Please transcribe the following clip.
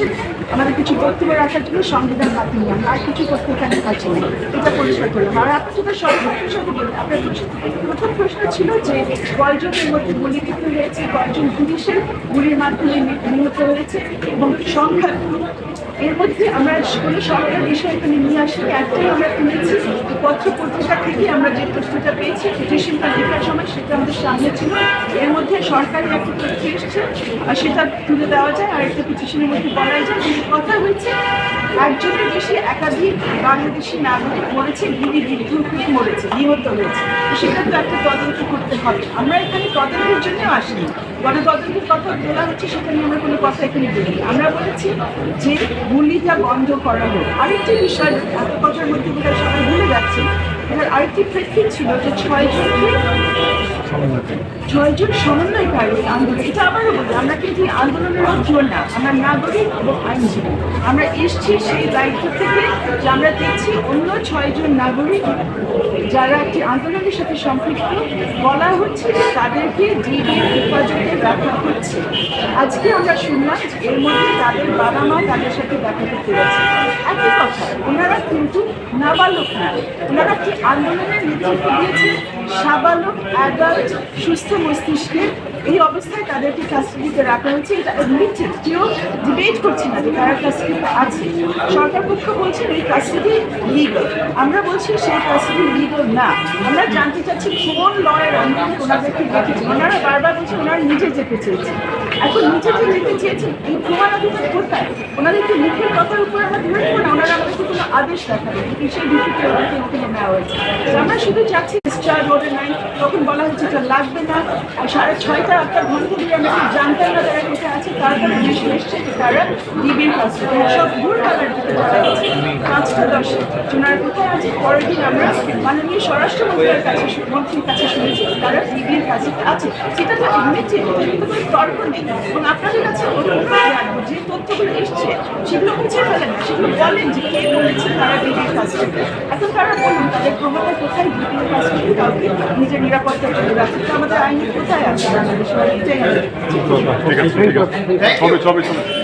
বলেছেন আমাদের কিছু বক্তব্য রাখার জন্য সংবিধান নিয়ে আমরা আর কিছু করতে পারছি না এটা পরিষ্কার করলাম আর আপনি প্রথম প্রশ্ন ছিল যে কয়জনের মধ্যে গুলিবিদ্ধ হয়েছে, কয়জন পুলিশের গুলির মাধ্যমে নিহত হয়েছে এবং সংখ্যা এর মধ্যে আমরা কোনো সরকার বিষয় এখানে নিয়ে আসি একটাই আমরা তুলেছি পত্র পত্রিকা থেকে আমরা যে প্রশ্নটা পেয়েছি পিটিশনটা লেখার সময় সেটা আমাদের সামনে ছিল। এর মধ্যে সরকারি একটা তথ্য এসছে সেটা তুলে দেওয়া যায়। আর একটা পিটিশনের মধ্যে বলা কথা হচ্ছে একজনের বেশি একাধিক বাংলাদেশি নাগরিক মরেছে গুলি বিদ্ধ হয়ে মরেছে নিহত হয়েছে সেটা তো একটা তদন্ত করতে হবে আমরা এখানে তদন্তের জন্য আসিনি গণতদন্তের কথা বলা হচ্ছে সেটা নিয়ে আমরা কোনো কথা এখানে বলি আমরা বলেছি যে গুলিটা বন্ধ করা হোক আরেকটি বিষয় এত কথার মধ্যে বোধহয় সবাই ভুলে যাচ্ছে এবার আরেকটি প্রেক্ষিত ছিল যে ছয়জনকে ছয়জন সমন্বয়কারী আমরা আন্দোলনের জোর না। আমরা নাগরিক এবং আইনজীবী। আমরা এসছি সেই দায়িত্ব থেকে যে আমরা দেখছি অন্য ছয়জন নাগরিক যারা একটি আন্দোলনের সাথে সম্পৃক্ত, বলা হচ্ছে যে তাদেরকে ডিবি হেফাজতে রাখা হচ্ছে। আজকে আমরা শুনলাম এর মধ্যে তাদের বাবা মা তাদের সাথে দেখা করতে যাচ্ছে একই কথা, ওনারা কিন্তু নাবালক না। ওনারা একটি আন্দোলনের নেতৃত্ব দিয়েছে সাবালক অ্যাডাল্ট সুস্থ মস্তিষ্কের এই অবস্থায় তাদেরকে কাস্টাডিতে রাখা হচ্ছে। এটা অ্যাডমিটেড কেউ ডিবেট করছি না, যে তারা কাস্টাডিতে আছে। সরকার পক্ষ বলছে এই কাস্টাডি লিগাল আমরা বলছি সেই কাস্টাডি লিগাল না। আমরা জানতে চাচ্ছি কোন লয়ের অন্তরে ওনাদেরকে রেখেছে ওনারা বারবার বলছে ওনারা নিজে যেতে চেয়েছে। এখন নিজে যে যেতে চেয়েছেন এই প্রমাণ প্রমাণাধিকার কোথায়? ওনাদেরকে মুখের কথার উপর আমরা ধরে না ওনারা আমাদেরকে কোনো আদেশ দেখাবে কিন্তু সেই ভিত্তিতে ওদেরকে ওখানে নেওয়া হয়েছে। আমরা শুধু চাচ্ছি ডিসচার্জ অর্ডার নাই তখন বলা হচ্ছে এটা লাগবে না। সাড়ে ছয়টা, আটটা ঘণ্টা দিয়ে আমরা জানতাম না তারপরে এসছে যে তারা ডিবির কাছে সব ভুল কালার দিতে দশে ওনারা কোথায় আছে পরের দিন আমরা মাননীয় স্বরাষ্ট্রমন্ত্রীর কাছে শু- মন্ত্রীর কাছে শুনেছি তারা ডিবির কাছে আছে। সেটা তো এমনিতে কোনো তর্ক নেই। এবং আপনাদের কাছে অনুরোধ জানব যে তথ্যগুলো এসছে সেগুলো মুছে ফেলেন না। সেগুলো বলেন যে কে বলেছে তারা ডিবির কাছে এখন তারা বলুন তাদের ক্ষমতা কোথায়? ডিবির কাছে কাউকে নিজের নিরাপত্তার জন্য রাখছে আমাদের আইন কোথায় আছে? বাংলাদেশে ঠিক আছে ঠিক আছে।